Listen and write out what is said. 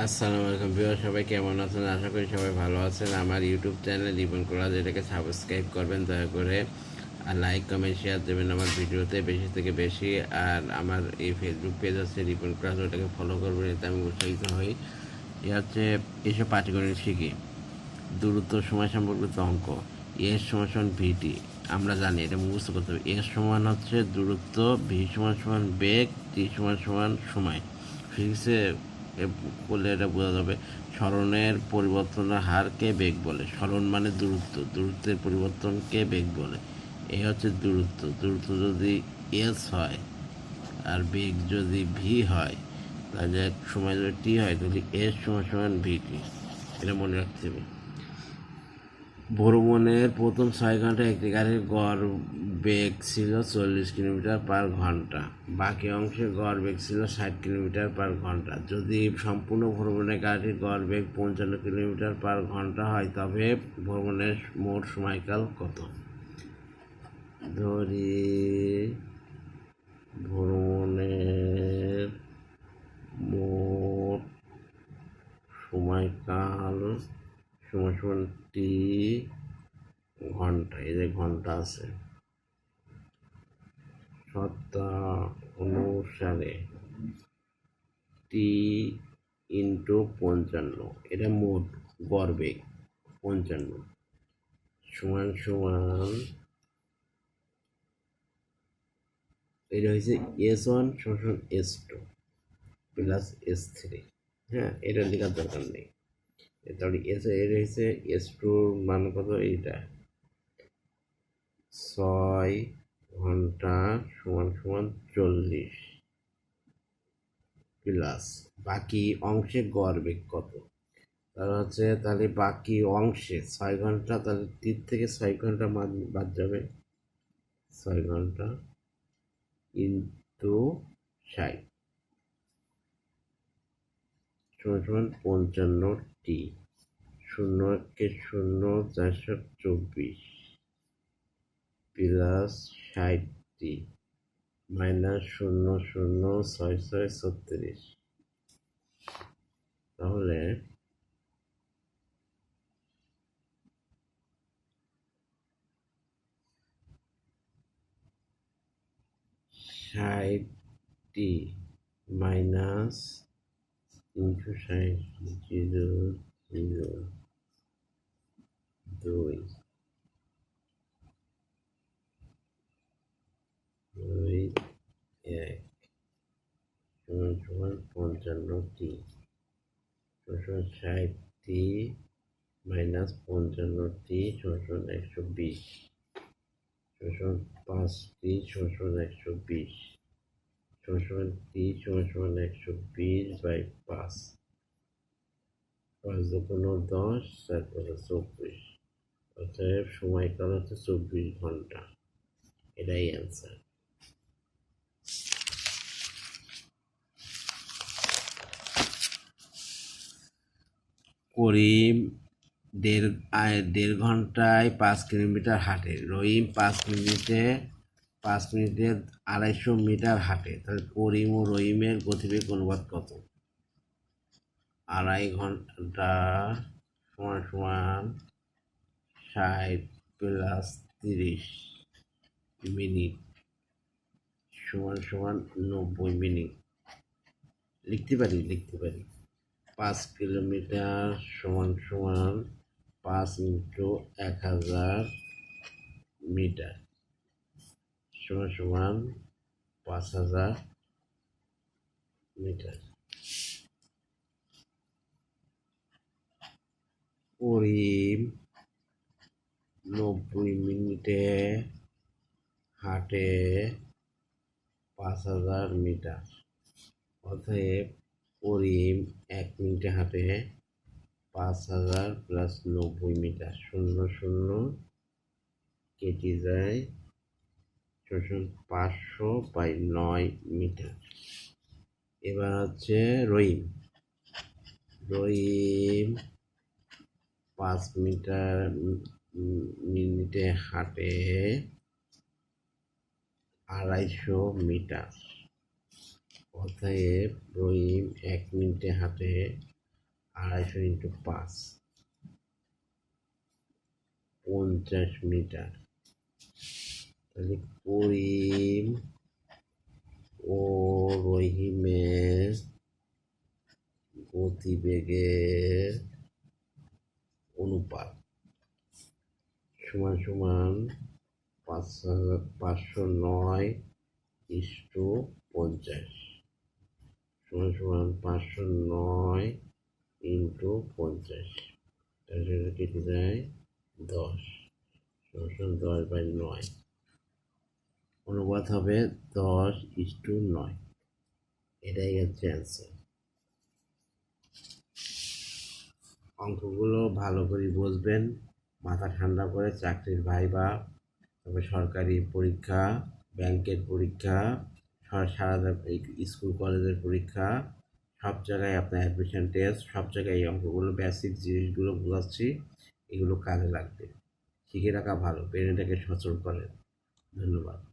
আসসালামু আলাইকুম বিহার সবাই কেমন আছেন? আশা করি সবাই ভালো আছেন। আমার ইউটিউব চ্যানেল রিপন কোলাজ এটাকে সাবস্ক্রাইব করবেন, দয়া করে, আর লাইক কমেন্ট শেয়ার দেবেন আমার ভিডিওতে বেশি থেকে বেশি। আর আমার এই ফেসবুক পেজ আছে রিপন কোলাজ ওটাকে ফলো করবেন, এতে আমি উৎসাহিত হই। এ হচ্ছে এইসব পাটিগণিত শিখি দূরত্ব, সময় সম্পর্কিত অঙ্ক এর সমান সমান ভিটি আমরা জানি, এটা মুখস্থ করতে হবে। এর সমান হচ্ছে দূরত্ব ভি সমান সমান বেগ টি সমান সমান সময়। ফিজিক্সে করলে এটা বোঝা যাবে। স্মরণের পরিবর্তনের হারকে বেগ বলে? স্মরণ মানে দূরত্ব। দূরত্বের পরিবর্তনকে বেগ বলে? এই হচ্ছে দূরত্ব। দূরত্ব যদি এস হয় আর বেগ যদি ভি হয়, তাহলে এক সময় যদি টি হয়, তাহলে এস সময় সমান ভি টি এটা মনে রাখতে হবে। ভ্রমণের প্রথম ছয় ঘণ্টা একটি গাড়ির গড় বেগ ছিল চল্লিশ কিলোমিটার পার ঘণ্টা। বাকি অংশে গড় বেগ ছিল ষাট কিলোমিটার পার ঘণ্টা। যদি সম্পূর্ণ ভ্রমণের গাড়ির গড় বেগ পঞ্চান্ন কিলোমিটার পার ঘণ্টা হয়, তবে ভ্রমণের মোট সময়কাল কত? ধরি ভ্রমণের মোট সময়কাল সময় সমান টি ঘণ্টা, এই যে ঘণ্টা আছে। সত্তা অনুসারে টি ইন্টু পঞ্চান্ন, এটা মোট গড় বেগ পঞ্চান্ন। সমান সমান, এটা হচ্ছে এস ওয়ান সমান S two plus S three. হ্যাঁ এটা লেখার দরকার নেই। তাহলে এস এর হয়েছে এস টুর মান কত এইটা? ছয় ঘণ্টা সমান সমান চল্লিশ প্লাস বাকি অংশে গড় বেগ কত? তাহলে হচ্ছে তাহলে বাকি অংশে ছয় ঘণ্টা, তাহলে তিন থেকে ছয় ঘণ্টা বাদ- যাবে। ছয় ঘণ্টা ইন্টু ষাট। সমান সমান পঞ্চান্ন টি। শূন্য একে শূন্য চারশো চব্বিশ। প্লাস ষাট টি মাইনাস শূন্য শূন্য ছয় ছয় ছত্রিশ। তাহলে ষাট টি মাইনাস তিনশো ষাট, জিরো জিরো, দুই এক সমান সমান পঞ্চান্নটি। সমান ষাটটি মাইনাস পঞ্চান্নটি সমান একশো বিশ। সমান পাঁচটি সমান একশো বিশ। টি সমান একশো বিশ বাই পাঁচ। পাঁচ দুগুণ দশ, চার পাঁচে চব্বিশ। অতএব সময়কাল হচ্ছে চব্বিশ ঘণ্টা। এটাই অ্যান্সার করিম দেড় দেড় ঘন্টায় পাঁচ কিলোমিটার হাঁটে। রহিম পাঁচ মিনিটে পাঁচ মিনিটে আড়াইশো মিটার হাঁটে। তাহলে করিম ও রহিমের গতিবেগ অনুবাদ কত? আড়াই ঘণ্টা সমান সমান ষাট প্লাস তিরিশ মিনিট সমান সমান নব্বই মিনিট। লিখতে পারি? লিখতে পারি। পাঁচ কিলোমিটার সমান সমান পাঁচ ইন্টু এক হাজার মিটার সমান সমান পাঁচ হাজার মিটার। করিম নব্বই মিনিটে হাঁটে পাঁচ হাজার মিটার। অতএব করিম এক মিনিটে হাঁটে, পাঁচ হাজার প্লাস নব্বই মিটার। শূন্য শূন্য, কেটে যায় পাঁচশো বাই নয় মিটার। এবার হচ্ছে রহিম। রহিম পাঁচ মিটার মিনিটে হাঁটে আড়াইশো মিটার। অতএব রহিম এক মিনিটে হাঁটে আড়াইশো ইন্টু পাঁচ। পঞ্চাশ মিটার। তাহলে করিম ও রহিমের গতিবেগের অনুপাত। সমান সমান পাঁচশো নয় ইস্টু পঞ্চাশ। সমান সমান পাঁচশো নয় ইন্টু পঞ্চাশ। তাহলে কেটে যায় দশ। সমান দশ বাই নয়। অনুপাত হবে দশ ইস্টু নয়। এটাই হচ্ছে অ্যান্সার অঙ্কগুলো ভালো করে বুঝবেন, মাথা ঠান্ডা করে চাকরির ভাইবা, তারপরে সরকারি পরীক্ষা, ব্যাংকের পরীক্ষা সারা স্কুল, কলেজের পরীক্ষা, সব জায়গায় আপনার অ্যাডমিশন টেস্ট সব জায়গায় এই অঙ্কগুলো বেসিক জিনিসগুলো বোঝাচ্ছি, এগুলো কাজে লাগবে। শিখে রাখা ভালো ব্রেনটাকে সচল করেন। ধন্যবাদ।